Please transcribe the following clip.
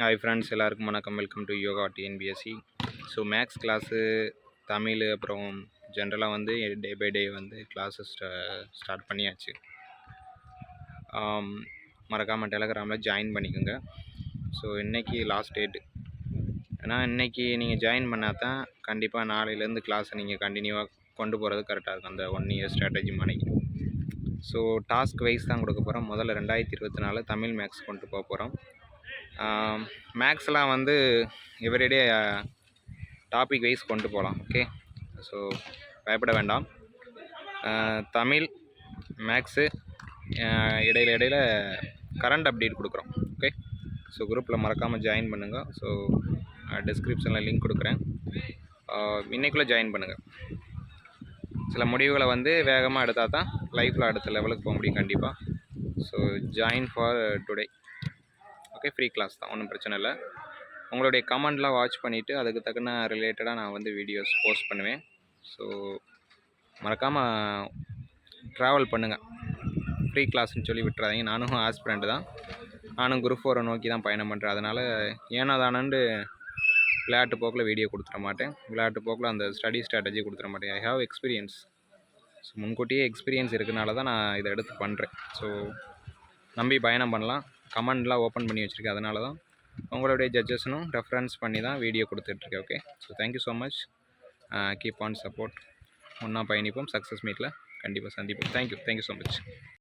Hi friends எல்லாருக்கும் வணக்கம். Welcome to Yoga TNPSC so maths class Tamil அப்புறம் ஜென்ரலாக வந்து டே பை டே வந்து கிளாஸஸ் ஸ்டார்ட் பண்ணியாச்சு. மறக்காமல் டெலகிராமில் ஜாயின் பண்ணிக்கோங்க. ஸோ இன்றைக்கி லாஸ்ட் டேட்டு ஏன்னா இன்றைக்கி நீங்கள் ஜாயின் பண்ணால் தான் கண்டிப்பாக நாளையிலேருந்து கிளாஸை நீங்கள் கண்டினியூவாக கொண்டு போகிறது கரெக்டாக இருக்கும். அந்த ஒன் இயர் ஸ்ட்ராட்டஜி மணிக்கு ஸோ டாஸ்க் வைஸ் தான் கொடுக்க போகிறோம் முதல்ல ரெண்டாயிரத்தி இருபத்தி நாலு தமிழ் மேக்ஸ் கொண்டு போக போகிறோம் மேக்ஸ்லாம் வந்து எவ்ரிடே டாபிக் வைஸ் கொண்டு போகலாம் ஓகே? ஸோ பயப்பட வேண்டாம். தமிழ் மேக்ஸு இடையில இடையில கரண்ட் அப்டேட் கொடுக்குறோம் ஓகே? ஸோ குரூப்பில் மறக்காமல் ஜாயின் பண்ணுங்கள் ஸோ டிஸ்கிரிப்ஷனில் லிங்க் கொடுக்குறேன். இன்னைக்குள்ளே ஜாயின் பண்ணுங்கள் சில முடிவுகளை வந்து வேகமாக எடுத்தால் தான் லைஃப்பில் அடுத்த லெவலுக்கு போக முடியும் கண்டிப்பாக so join for today. Okay free class தான் ஒன்றும் பிரச்சனை இல்லை. உங்களுடைய கமெண்ட்லாம் வாட்ச் பண்ணிவிட்டு அதுக்கு தக்கன ரிலேட்டடாக நான் வந்து வீடியோஸ் போஸ்ட் பண்ணுவேன். ஸோ மறக்காமல் ட்ராவல் பண்ணுங்கள் ஃப்ரீ கிளாஸ்ன்னு சொல்லி விட்டுறாதீங்க. நானும் ஆஸ்பிரண்ட் தான். நானும் குரூப் ஃபோரை நோக்கி தான் பயணம் பண்ணுறேன் அதனால் ஏனோ தானண்டு விளையாட்டு போக்கில் வீடியோ கொடுத்துட மாட்டேன். விளையாட்டு போக்கில் அந்த ஸ்டடி ஸ்ட்ராட்டஜி கொடுத்துட மாட்டேன். ஐ ஹாவ் எக்ஸ்பீரியன்ஸ் ஸோ முன்கூட்டியே எக்ஸ்பீரியன்ஸ் இருக்கனால தான் நான் இதை எடுத்து பண்ணுறேன் ஸோ நம்பி பயணம் பண்ணலாம். கமெண்ட்லாம் ஓப்பன் பண்ணி வச்சுருக்கேன். அதனால தான் உங்களுடைய ஜட்ஜஸ்னும் ரெஃபரன்ஸ் பண்ணி தான் வீடியோ கொடுத்துட்ருக்கேன் okay so thank you so much keep on support ஒன்றா பயணிப்போம். சக்ஸஸ் மீட்டில் கண்டிப்பாக சந்திப்போம். Thank you thank you so much